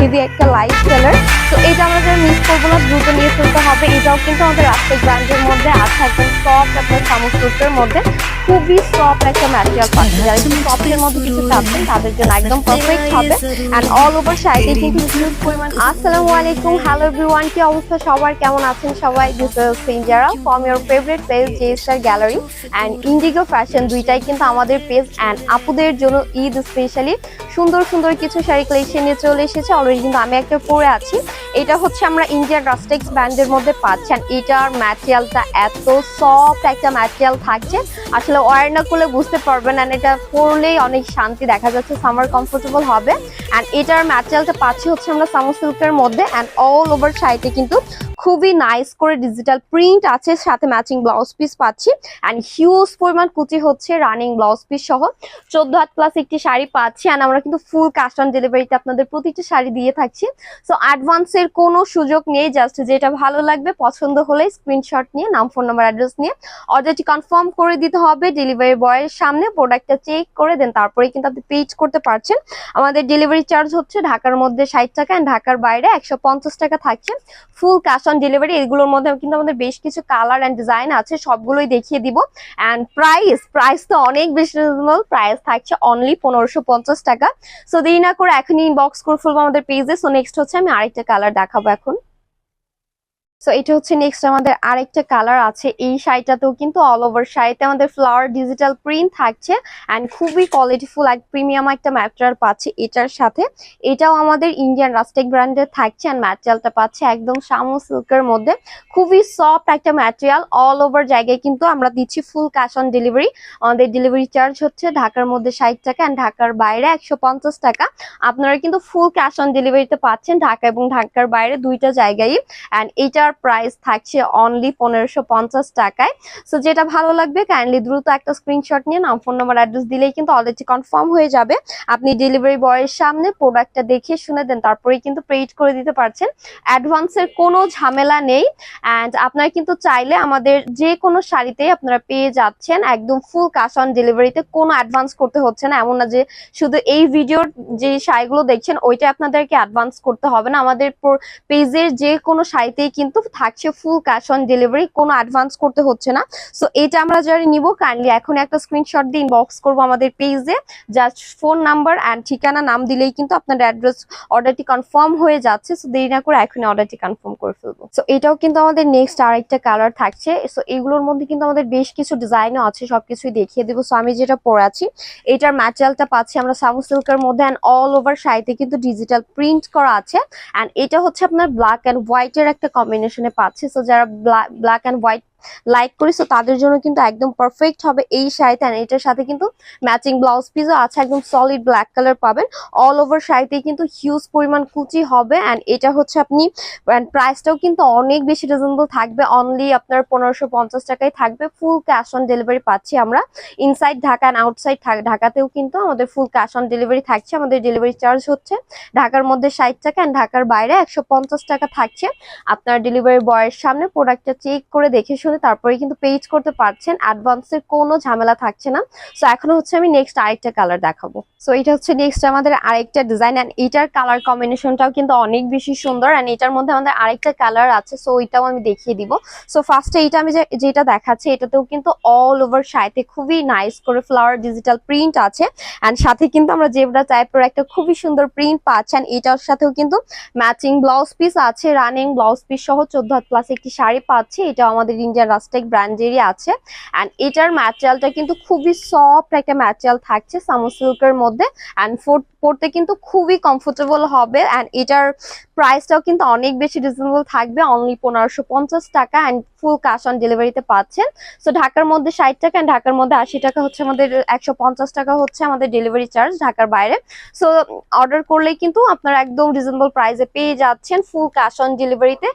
Heavy একটা light seller তো এটা আমাদের মিস করব না, দ্রুত নিয়ে ফেলতে হবে। এটাও কিন্তু আমাদের রাস্তায় ব্র্যান্ডের মধ্যে আছে, একদম সফট আপনার চামচ মধ্যে। খুবই সফট একটা ম্যাটেরিয়াল পাচ্ছে যারা একটু সফটের মধ্যে কিছু চাচ্ছেন, তাদের জন্য একদম পারফেক্ট হবে। অ্যান্ড অল ওভার সাইডে কিন্তু হিউজ পরিমাণ আসসালামু আলাইকুম। হ্যালো এভরিওয়ান কি অবস্থা সবার? কেমন আছেন সবাই? This is Sinjara from your favourite page J Star Gallery and Indigo Fashion দুইটাই কিন্তু আমাদের পেজ অ্যান্ড আপুদের জন্য ঈদ স্পেশালি সুন্দর সুন্দর কিছু শাড়ি কালেকশন নিয়ে চলে এসেছে। অলরেডি কিন্তু আমি একটা পরে আছি। এটা হচ্ছে আমরা ইন্ডিয়ান রাস্টেক্স ব্র্যান্ডের মধ্যে পাচ্ছেন। এটার ম্যাটেরিয়ালটা এত সফট একটা ম্যাটেরিয়াল থাকছে। আসলে ওয়ার না করলে বুঝতে পারবেন অ্যান্ড এটা পরলেই অনেক শান্তি দেখা যাচ্ছে সামার কমফোর্টেবল হবে। অ্যান্ড এটার ম্যাটেরিয়ালটা পাচ্ছি হচ্ছে আমরা সামো সিল্কের মধ্যে অ্যান্ড অল ওভার সাইডে কিন্তু খুবই নাইস করে ডিজিটাল প্রিন্ট আছে, সাথে ম্যাচিং ব্লাউজ পিস পাচ্ছি। অ্যান্ড হিউজ পরিমাণ কুচি হচ্ছে রানিং ব্লাউজ পিস সহ। চোদ্দ হাত প্লাস একটি শাড়ি পাচ্ছি। অ্যান্ড আমরা কিন্তু ফুল কাস্ট অন ডেলিভারিতে আপনাদের প্রতিটি শাড়ি দিয়ে থাকছি। সো অ্যাডভান্সের কোনো সুযোগ নেই জাস্ট যেটা ভালো লাগবে, পছন্দ হলে স্ক্রিনশট নিয়ে, নাম ফোন নাম্বার অ্যাড্রেস নিয়ে অর্ডারটি কনফার্ম করে দিতে হবে ডেলিভারি বয়ের সামনে। প্রোডাক্টটা চেক করে দেন তারপরে কিন্তু আপনি পেজ করতে পারছেন। আমাদের ডেলিভারি চার্জ হচ্ছে ঢাকার মধ্যে ষাট টাকা অ্যান্ড ঢাকার বাইরে একশো পঞ্চাশ টাকা থাকছে। ফুল ক্যাশ অন ডেলিভারি এগুলোর মধ্যে কিন্তু আমাদের বেশ কিছু কালার অ্যান্ড ডিজাইন আছে, সবগুলোই দেখিয়ে দিব। অ্যান্ড প্রাইস প্রাইস তো অনেক বেশি রিজনেবল প্রাইস থাকছে অনলি পনেরোশো পঞ্চাশ টাকা। সো দেরি না করে এখনই ইনবক্স করে ফেলব আমাদের পেজে সো নেক্সট হচ্ছে আমি আরেকটা কালার দেখাবো এখন। সো এটা হচ্ছে নেক্সট আমাদের আরেকটা কালার আছে এই শাড়িটাতেও কিন্তু অল ওভার শাড়িতে আমাদের ফ্লাওয়ার ডিজিটাল প্রিন্ট থাকছে অ্যান্ড খুবই কোয়ালিটিফুল এক প্রিমিয়াম একটা ম্যাটেরিয়াল পাচ্ছি এটার সাথে। এটাও আমাদের ইন্ডিয়ান রাস্টেক ব্র্যান্ডের থাকছে অ্যান্ড ম্যাটেরিয়ালটা পাচ্ছে একদম শামু সিল্কের মধ্যে। খুবই সফট একটা ম্যাটেরিয়াল অল ওভার জায়গায় কিন্তু আমরা দিচ্ছি ফুল ক্যাশ অন ডেলিভারি আমাদের ডেলিভারি চার্জ হচ্ছে ঢাকার মধ্যে ষাট টাকা অ্যান্ড ঢাকার বাইরে একশো পঞ্চাশ টাকা। আপনারা কিন্তু ফুল ক্যাশ অন ডেলিভারিতে পাচ্ছেন ঢাকা এবং ঢাকার বাইরে দুইটা জায়গায় অ্যান্ড এইটার প্রাইস থাকছে অনলি পনেরোশো পঞ্চাশ টাকায়। সো যেটা ভালো লাগবে কাইন্ডলি দ্রুত একটা স্ক্রিনশট নিয়ে নাম ফোন নাম্বার অ্যাড্রেস দিলেই কিন্তু অলরেডি কনফার্ম হয়ে যাবে। আপনি ডেলিভারি বয়ের সামনে প্রোডাক্টটা দেখে শুনে দেন, তারপরেই কিন্তু পেইড করে দিতে পারছেন। অ্যাডভান্সের কোনো ঝামেলা নেই। অ্যান্ড আপনারা কিন্তু চাইলে আমাদের যে কোনো শাড়িতেই আপনারা পেয়ে যাচ্ছেন। একদম ফুল ক্যাশ অন ডেলিভারিতে কোনো অ্যাডভান্স করতে হচ্ছে না। এমন না যে শুধু এই ভিডিওর যে শাড়িগুলো দেখছেন ওইটা আপনাদেরকে অ্যাডভান্স করতে হবে না। আমাদের পেজের যে কোনো শাড়িতেই কিন্তু থাকছে ফুল ক্যাশ অন ডেলিভারি কোনো অ্যাডভান্স করতে হচ্ছে না। সো এটা আমরা যারা নিব। কাইন্ডলি এখন একটা স্ক্রিনশট দিয়ে ইনবক্স করব আমাদের পেজে জাস্ট ফোন নাম্বার অ্যান্ড ঠিকানা, নাম দিলেই কিন্তু আপনার অ্যাড্রেস অর্ডারটি কনফার্ম হয়ে যাচ্ছে। সো দেরি না করে এখন অর্ডারটি কনফার্ম করে ফেলব। সো এটাও কিন্তু আমাদের নেক্সট আরেকটা কালার থাকছে। সো এগুলোর মধ্যে কিন্তু আমাদের বেশ কিছু ডিজাইনও আছে, সবকিছুই দেখিয়ে দেবো। সো আমি যেটা পরে আছি, এটার ম্যাটেরিয়ালটা পাচ্ছি আমরা সামু সিল্কের মধ্যে অ্যান্ড অল ওভার শাড়িতে কিন্তু ডিজিটাল প্রিন্ট করা আছে। অ্যান্ড এটা হচ্ছে আপনার ব্ল্যাক অ্যান্ড হোয়াইটের একটা কম্বিনেশনে পাচ্ছি। সো যারা ব্ল্যাক অ্যান্ড হোয়াইট লাইক করি তাদের জন্য কিন্তু একদম পারফেক্ট হবে এই শাড়িতে and এটার সাথে কিন্তু ম্যাচিং ব্লাউজ পিসও আছে, একদম সলিড ব্ল্যাক কালার পাবেন। অল ওভার শাড়িতে কিন্তু হিউজ পরিমাণ কুচি হবে। অ্যান্ড এটা হচ্ছে আপনি প্রাইসটাও কিন্তু অনেক বেশি রিজনেবল থাকবে। অনলি আপনার পনেরোশো পঞ্চাশ টাকায় থাকবে। ফুল ক্যাশ অন ডেলিভারি পাচ্ছি আমরা। ইনসাইড ঢাকা অ্যান্ড আউটসাইড ঢাকাতেও কিন্তু আমাদের ফুল ক্যাশ অন ডেলিভারি থাকছে। আমাদের ডেলিভারি চার্জ হচ্ছে ঢাকার মধ্যে ষাট টাকা অ্যান্ড ঢাকার বাইরে একশো পঞ্চাশ টাকা থাকছে। আপনার ডেলিভারি বয়ের সামনে প্রোডাক্টটা চেক করে দেখে শুনে তারপরে কিন্তু পেজ করতে পারছেন অ্যাডভান্সের কোনো ঝামেলা থাকছে না। সো এখন হচ্ছে আমি নেক্সট আরেকটা কালার দেখাবো। সো এটা হচ্ছে নেক্সট আমাদের আরেকটা ডিজাইন অ্যান্ড এটার কালার কম্বিনেশনটাও কিন্তু অনেক বেশি সুন্দর অ্যান্ড এটার মধ্যে আমাদের আরেকটা কালার আছে সো ওইটাও আমি দেখিয়ে দিব। সো ফার্স্টে এটা আমি যেটা দেখাচ্ছি, এটাতেও কিন্তু অল ওভার সাইতে খুবই নাইস করে ফ্লাওয়ার ডিজিটাল প্রিন্ট আছে। অ্যান্ড সাথে কিন্তু আমরা জেবরা টাইপের একটা খুবই সুন্দর প্রিন্ট পাচ্ছেন এটার সাথেও কিন্তু ম্যাচিং ব্লাউজ পিস আছে রানিং ব্লাউজ পিস সহ চোদ্দ হাত প্লাস একটি শাড়ি পাচ্ছি এটা আমাদের ইন্ডিয়ান রাস্টেক ব্র্যান্ডেরই আছে অ্যান্ড এটার ম্যাটেরিয়ালটা কিন্তু খুবই সফট একটা ম্যাটেরিয়াল থাকছে সামো সিল্কের মধ্যে অ্যান্ড পড়তে কিন্তু খুবই কমফোর্টেবল হবে অ্যান্ড এটার প্রাইসটাও কিন্তু অনেক বেশি রিজনেবল থাকবে অনলি পনেরোশো পঞ্চাশ টাকা অ্যান্ড ফুল ক্যাশ অন ডেলিভারিতে পাচ্ছেন। সো ঢাকার মধ্যে ষাট টাকা অ্যান্ড ঢাকার মধ্যে আশি টাকা হচ্ছে আমাদের, একশো পঞ্চাশ টাকা হচ্ছে আমাদের ডেলিভারি চার্জ ঢাকার বাইরে। সো অর্ডার করলেই কিন্তু আপনারা একদম রিজনেবল প্রাইসে পেয়ে যাচ্ছেন ফুল ক্যাশ অন ডেলিভারিতে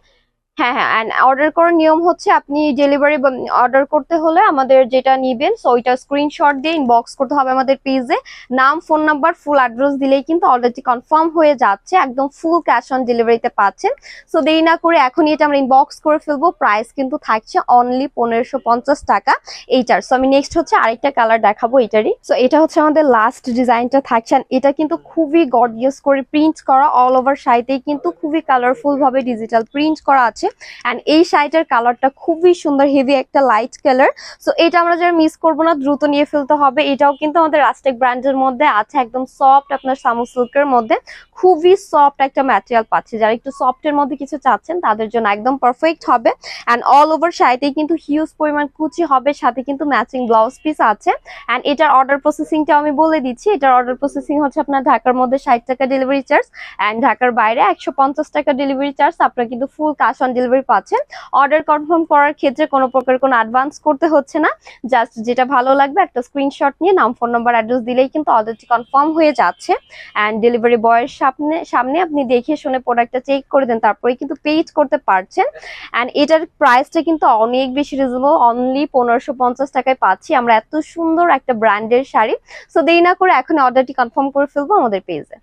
হ্যাঁ হ্যাঁ অ্যান্ড অর্ডার করার নিয়ম হচ্ছে আপনি ডেলিভারি অর্ডার করতে হলে আমাদের যেটা নিবেন সো ওইটা স্ক্রিনশট দিয়ে ইনবক্স করতে হবে আমাদের পেজে নাম ফোন নাম্বার ফুল অ্যাড্রেস দিলেই কিন্তু অর্ডারটি কনফার্ম হয়ে যাচ্ছে, একদম ফুল ক্যাশ অন ডেলিভারিতে পাচ্ছেন। সো দেরি না করে এখনই এটা আমরা ইনবক্স করে ফেলব প্রাইস কিন্তু থাকছে অনলি পনেরোশো পঞ্চাশ টাকা এইটার। সো আমি নেক্সট হচ্ছে আরেকটা কালার দেখাবো এটারই সো এটা হচ্ছে আমাদের লাস্ট ডিজাইনটা থাকছে এটা কিন্তু খুবই গর্জিয়াস করে প্রিন্ট করা অল ওভার শাড়িতেই কিন্তু খুবই কালারফুল ভাবে ডিজিটাল প্রিন্ট করা আছে। অ্যান্ড এই শাড়িটার কালারটা খুবই সুন্দর হেভি একটা লাইট কালার সো এটা আমরা যারা মিস না, দ্রুত নিয়ে ফেলতে হবে। এটাও কিন্তু আমাদের রাস্টেক ব্র্যান্ডের মধ্যে আছে, একদম সফট আপনার সামু সিল্কের মধ্যে। খুবই সফট একটা ম্যাটেরিয়াল পাচ্ছে। যারা একটু সফটের মধ্যে কিছু চাচ্ছেন, তাদের জন্য একদম পারফেক্ট হবে। অ্যান্ড অল ওভার কিন্তু হিউজ পরিমাণ কুচি হবে, সাথে কিন্তু ম্যাচিং ব্লাউজ পিস আছে। অ্যান্ড এটার অর্ডার প্রসেসিংটা আমি বলে দিচ্ছি। এটার অর্ডার প্রসেসিং হচ্ছে আপনার ঢাকার মধ্যে ষাট টাকা ডেলিভারি চার্জ অ্যান্ড ঢাকার বাইরে একশো পঞ্চাশ টাকা ডেলিভারি চার্জ আপনারা কিন্তু ফুল ক্যাশ অন ডেলিভারি পাচ্ছেন। অর্ডার কনফার্ম করার ক্ষেত্রে কোনো প্রকার কোনো অ্যাডভান্স করতে হচ্ছে না। জাস্ট যেটা ভালো লাগবে, একটা স্ক্রিনশট নিয়ে নাম ফোন নাম্বার অ্যাড্রেস দিলেই কিন্তু অর্ডারটি কনফার্ম হয়ে যাচ্ছে। অ্যান্ড ডেলিভারি বয়ের সামনে সামনে আপনি দেখে শুনে প্রোডাক্টটা চেক করে দেন তারপরে কিন্তু পেজ করতে পারছেন। অ্যান্ড এটার প্রাইসটা কিন্তু অনেক বেশি রিজনেবল অনলি পনেরোশো পঞ্চাশ টাকায় পাচ্ছি। আমরা এত সুন্দর একটা ব্র্যান্ডের শাড়ি। সো দেরি না করে এখন অর্ডারটি কনফার্ম করে ফেলব আমাদের পেজে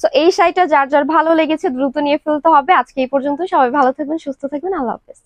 সো এই শাড়িটা যার যার ভালো লেগেছে দ্রুত নিয়ে ফেলতে হবে। আজকে এই পর্যন্ত সবাই ভালো থাকবেন, সুস্থ থাকবেন। আল্লাহ হাফেজ।